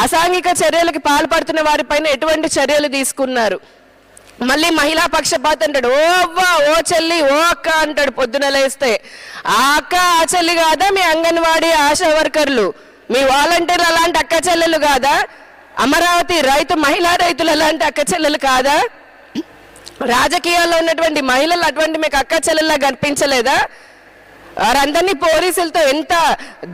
అసాంఘిక చర్యలకు పాల్పడుతున్న వారిపైన ఎటువంటి చర్యలు తీసుకున్నారు? మళ్ళీ మహిళా పక్షపాత అంటాడు ఓ ఓ చెల్లి ఓ అక్క అంటాడు పొద్దున లేస్తే. ఆ అక్క ఆ చెల్లి కాదా మీ అంగన్వాడీ ఆశా వర్కర్లు? మీ వాలంటీర్లు అలాంటి అక్క చెల్లెలు కాదా? అమరావతి రైతు మహిళా రైతులు అలాంటి అక్క చెల్లెలు కాదా? రాజకీయాల్లో ఉన్నటువంటి మహిళలు అటువంటి మీకు అక్క చెల్లెల్లా కనిపించలేదా? వారందరినీ పోలీసులతో ఎంత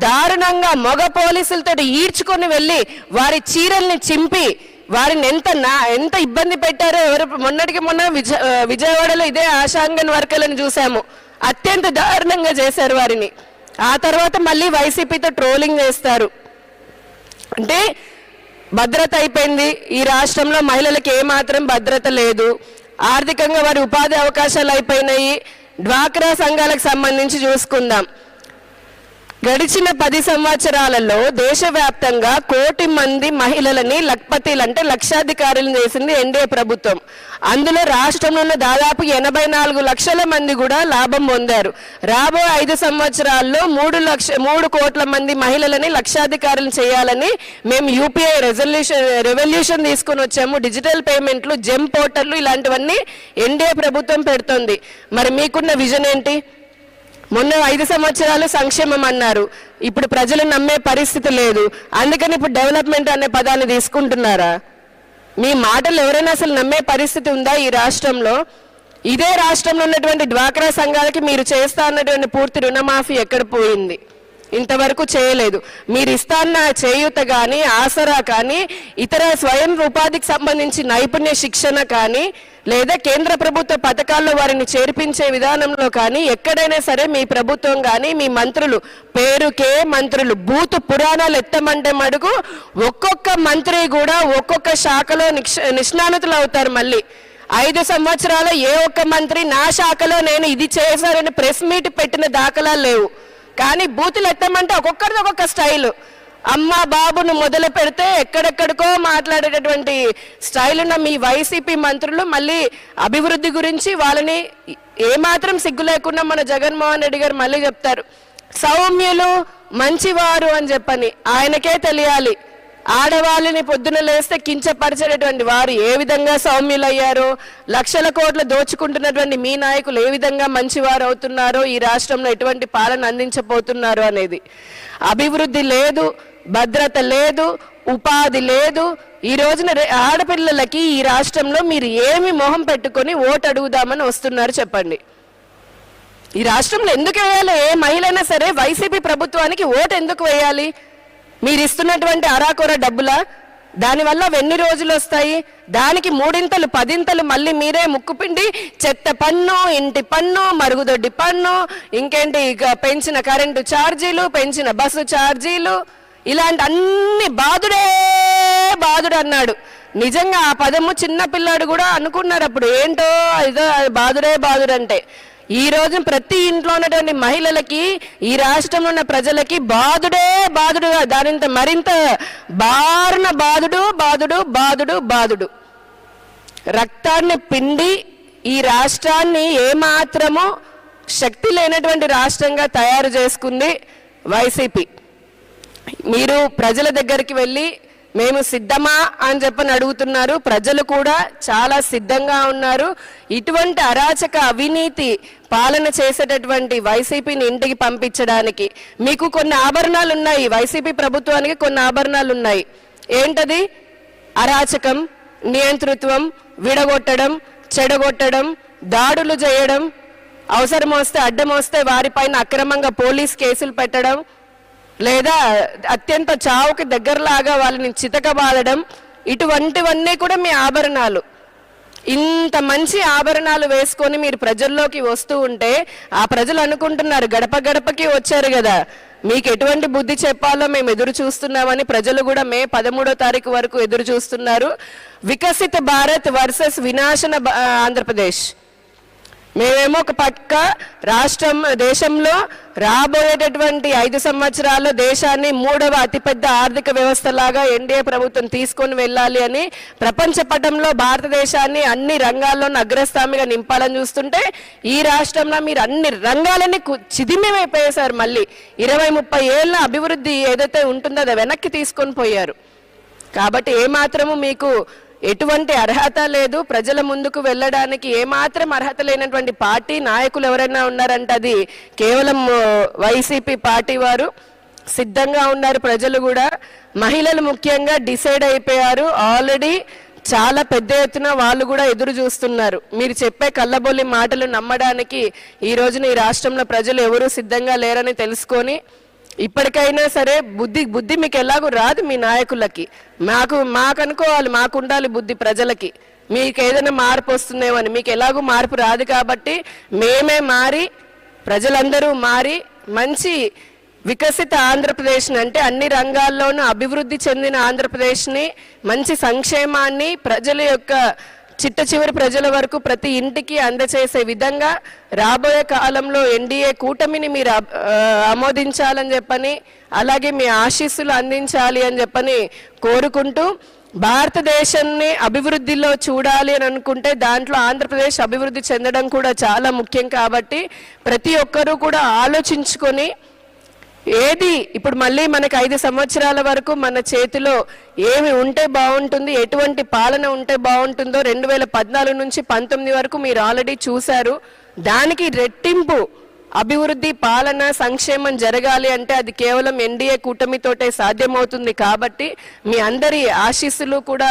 దారుణంగా మగ పోలీసులతో ఈడ్చుకొని వెళ్ళి వారి చీరల్ని చింపి వారిని ఎంత నా ఎంత ఇబ్బంది పెట్టారో ఎవరు మొన్నటికి మొన్న విజ విజయవాడలో ఇదే ఆశాంగన్ వర్కర్లను చూసాము. అత్యంత దారుణంగా చేశారు వారిని. ఆ తర్వాత మళ్ళీ వైసీపీతో ట్రోలింగ్ చేస్తారు అంటే భద్రత అయిపోయింది. ఈ రాష్ట్రంలో మహిళలకు ఏమాత్రం భద్రత లేదు. ఆర్థికంగా వారి ఉపాధి అవకాశాలు అయిపోయినాయి. డ్వాక్రా సంఘాలకు సంబంధించి చూసుకుందాం. గడిచిన పది సంవత్సరాలలో దేశవ్యాప్తంగా కోటి మంది మహిళలని లక్పతిలు అంటే లక్షాధికారులు చేసింది ఎన్డీఏ ప్రభుత్వం. అందులో రాష్ట్రంలో ఉన్న దాదాపు ఎనభై నాలుగు లక్షల మంది కూడా లాభం పొందారు. రాబోయే ఐదు సంవత్సరాల్లో మూడు లక్ష మూడు కోట్ల మంది మహిళలని లక్షాధికారులు చేయాలని మేము యూపీఐ రెజల్యూషన్ రెవల్యూషన్ తీసుకొని వచ్చాము. డిజిటల్ పేమెంట్లు జెమ్ పోర్టర్లు ఇలాంటివన్నీ ఎన్డీఏ ప్రభుత్వం పెడుతోంది. మరి మీకున్న విజన్ ఏంటి? మొన్న ఐదు సంవత్సరాలు సంక్షేమం అన్నారు. ఇప్పుడు ప్రజలు నమ్మే పరిస్థితి లేదు. అందుకని ఇప్పుడు డెవలప్మెంట్ అనే పదాన్ని తీసుకుంటున్నారా? మీ మాటలు ఎవరైనా అసలు నమ్మే పరిస్థితి ఉందా ఈ రాష్ట్రంలో? ఇదే రాష్ట్రంలో ఉన్నటువంటి డ్వాక్రా సంఘాలకి మీరు చేస్తా అన్నటువంటి పూర్తి రుణమాఫీ ఎక్కడ పోయింది? ఇంతవరకు చేయలేదు. మీరు ఇస్తాన్న చేయూత కానీ ఆసరా కానీ ఇతర స్వయం ఉపాధికి సంబంధించి నైపుణ్య శిక్షణ కానీ లేదా కేంద్ర ప్రభుత్వ పథకాల్లో వారిని చేర్పించే విధానంలో కానీ ఎక్కడైనా సరే మీ ప్రభుత్వం కానీ మీ మంత్రులు పేరుకే మంత్రులు బూతు పురాణాలు ఎత్తమంటే మడుగు ఒక్కొక్క మంత్రి కూడా ఒక్కొక్క శాఖలో నిష్ణానతులు అవుతారు మళ్ళీ. ఐదు సంవత్సరాలు ఏ ఒక్క మంత్రి నా శాఖలో నేను ఇది చేశారని ప్రెస్ మీట్ పెట్టిన దాఖలాలు లేవు. కానీ బూతులు ఎత్తమంటే ఒక్కొక్కరిది ఒక్కొక్క స్టైల్. అమ్మ బాబును మొదలు పెడితే ఎక్కడెక్కడికో మాట్లాడేటటువంటి స్టైల్ ఉన్న మీ వైసీపీ మంత్రులు మళ్ళీ అభివృద్ధి గురించి వాళ్ళని ఏమాత్రం సిగ్గు లేకుండా మన జగన్మోహన్ రెడ్డి గారు మళ్ళీ చెప్తారు. సౌమ్యులు మంచివారు అని చెప్పని ఆయనకే తెలియాలి. ఆడవాళ్ళని పొద్దున లేస్తే కించపరిచేటటువంటి వారు ఏ విధంగా సౌమ్యులయ్యారో లక్షల కోట్లు దోచుకుంటున్నటువంటి మీ నాయకులు ఏ విధంగా మంచివారు అవుతున్నారో ఈ రాష్ట్రంలో ఎటువంటి పాలన అందించబోతున్నారు అనేది. అభివృద్ధి లేదు భద్రత లేదు ఉపాధి లేదు. ఈ రోజున ఆడపిల్లలకి ఈ రాష్ట్రంలో మీరు ఏమి మొహం పెట్టుకొని ఓటు అడుగుదామని వస్తున్నారు చెప్పండి. ఈ రాష్ట్రంలో ఎందుకు వేయాలి? ఏ మహిళైనా సరే వైసీపీ ప్రభుత్వానికి ఓటు ఎందుకు వేయాలి? మీరు ఇస్తున్నటువంటి అరాకొర డబ్బులా? దానివల్ల ఎన్ని రోజులు వస్తాయి? దానికి మూడింతలు పదింతలు మళ్ళీ మీరే ముక్కుపిండి చెత్త పన్ను ఇంటి పన్ను మరుగుదొడ్డి పన్ను ఇంకేంటి ఇక పెంచిన కరెంటు ఛార్జీలు పెంచిన బస్సు ఛార్జీలు ఇలాంటి అన్ని బాధుడే బాధుడు అన్నాడు. నిజంగా ఆ పదము చిన్న పిల్లాడు కూడా అనుకున్నారు అప్పుడు. ఏంటో ఇదో బాధుడే బాధుడు అంటే ఈ రోజు ప్రతి ఇంట్లో ఉన్నటువంటి మహిళలకి ఈ రాష్ట్రంలో ఉన్న ప్రజలకి బాధుడే బాధుడు దానింత మరింత బారున బాధుడు బాధుడు బాధుడు బాధుడు. రక్తాన్ని పిండి ఈ రాష్ట్రాన్ని ఏమాత్రము శక్తి లేనటువంటి రాష్ట్రంగా తయారు చేసుకుంది వైసీపీ. మీరు ప్రజల దగ్గరికి వెళ్ళి మేము సిద్ధమా అని చెప్పని అడుగుతున్నారు. ప్రజలు కూడా చాలా సిద్ధంగా ఉన్నారు. ఇటువంటి అరాచక అవినీతి పాలన చేసేటటువంటి వైసీపీని ఇంటికి పంపించడానికి మీకు కొన్ని ఆభరణాలు ఉన్నాయి. వైసీపీ ప్రభుత్వానికి కొన్ని ఆభరణాలు ఉన్నాయి. ఏంటది? అరాచకం నియంతృత్వం విడగొట్టడం చెడగొట్టడం దాడులు చేయడం అవసరం వస్తే అడ్డం వస్తే వారిపైన అక్రమంగా పోలీస్ కేసులు పెట్టడం లేదా అత్యంత చావుకి దగ్గరలాగా వాళ్ళని చితకబాదడం ఇటువంటివన్నీ కూడా మీ ఆభరణాలు. ఇంత మంచి ఆభరణాలు వేసుకొని మీరు ప్రజల్లోకి వస్తూ ఉంటే ఆ ప్రజలు అనుకుంటున్నారు గడప గడపకి వచ్చారు కదా. మీకు ఎటువంటి బుద్ధి చెప్పాలో మేము ఎదురు చూస్తున్నామని ప్రజలు కూడా మే పదమూడో తారీఖు వరకు ఎదురు చూస్తున్నారు. వికసిత భారత్ వర్సెస్ వినాశన ఆంధ్రప్రదేశ్. మేమేమో ఒక పక్క రాష్ట్రం దేశంలో రాబోయేటటువంటి ఐదు సంవత్సరాల్లో దేశాన్ని మూడవ అతిపెద్ద ఆర్థిక వ్యవస్థలాగా ఎన్డీఏ ప్రభుత్వం తీసుకొని వెళ్ళాలి అని ప్రపంచ పటంలో భారతదేశాన్ని అన్ని రంగాల్లోనూ అగ్రస్థామిగా నింపాలని చూస్తుంటే ఈ రాష్ట్రంలో మీరు అన్ని రంగాలని కు- మళ్ళీ. ఇరవై ముప్పై ఏళ్ళ అభివృద్ధి ఏదైతే ఉంటుందో అది వెనక్కి తీసుకొని పోయారు. కాబట్టి ఏమాత్రము మీకు ఎటువంటి అర్హత లేదు. ప్రజల ముందుకు వెళ్ళడానికి ఏమాత్రం అర్హత లేనటువంటి పార్టీ నాయకులు ఎవరైనా ఉన్నారంటే అది కేవలం వైసీపీ పార్టీ వారు. సిద్ధంగా ఉన్నారు ప్రజలు కూడా. మహిళలు ముఖ్యంగా డిసైడ్ అయిపోయారు. ఆల్రెడీ చాలా పెద్ద ఎత్తున వాళ్ళు కూడా ఎదురు చూస్తున్నారు. మీరు చెప్పే కళ్ళబొల్లి మాటలు నమ్మడానికి ఈ రోజున ఈ రాష్ట్రంలో ప్రజలు ఎవరూ సిద్ధంగా లేరని తెలుసుకొని ఇప్పటికైనా సరే బుద్ధి బుద్ధి మీకు ఎలాగో రాదు మీ నాయకులకి. మాకు మాకు అనుకోవాలి మాకు ఉండాలి బుద్ధి ప్రజలకి. మీకు ఏదైనా మార్పు వస్తుందేమో అని. మీకు ఎలాగో మార్పు రాదు కాబట్టి మేమే మారి ప్రజలందరూ మారి మంచి వికసిత ఆంధ్రప్రదేశ్ని అంటే అన్ని రంగాల్లోనూ అభివృద్ధి చెందిన ఆంధ్రప్రదేశ్ని మంచి సంక్షేమాన్ని ప్రజల యొక్క చిట్ట చివరి ప్రజల వరకు ప్రతి ఇంటికి అందచేసే విధంగా రాబోయే కాలంలో ఎన్డీఏ కూటమిని మీరు ఆమోదించాలని చెప్పని అలాగే మీ ఆశీస్సులు అందించాలి అని చెప్పని కోరుకుంటూ భారతదేశాన్ని అభివృద్ధిలో చూడాలి అని అనుకుంటే దాంట్లో ఆంధ్రప్రదేశ్ అభివృద్ధి చెందడం కూడా చాలా ముఖ్యం కాబట్టి ప్రతి ఒక్కరూ కూడా ఆలోచించుకొని ఏది? ఇప్పుడు మళ్ళీ మనకి ఐదు సంవత్సరాల వరకు మన చేతిలో ఏమి ఉంటే బాగుంటుంది ఎటువంటి పాలన ఉంటే బాగుంటుందో రెండు వేల పద్నాలుగు నుంచి పంతొమ్మిది వరకు మీరు ఆల్రెడీ చూశారు. దానికి రెట్టింపు అభివృద్ధి పాలన సంక్షేమం జరగాలి అంటే అది కేవలం ఎన్డీఏ కూటమితోటే సాధ్యమవుతుంది కాబట్టి మీ అందరి ఆశీస్సులు కూడా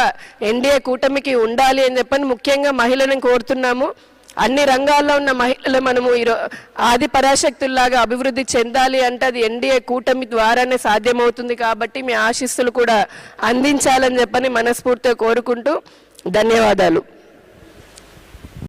ఎన్డీఏ కూటమికి ఉండాలి అని చెప్పని ముఖ్యంగా మహిళలను కోరుతున్నాము. అన్ని రంగాల్లో ఉన్న మహిళలు మనము ఈరో ఆది పరాశక్తుల్లాగా అభివృద్ధి చెందాలి అంటే అది ఎన్డీఏ కూటమి ద్వారానే సాధ్యమవుతుంది కాబట్టి మీ ఆశీస్సులు కూడా అందించాలని చెప్పని మనస్ఫూర్తిగా కోరుకుంటూ ధన్యవాదాలు.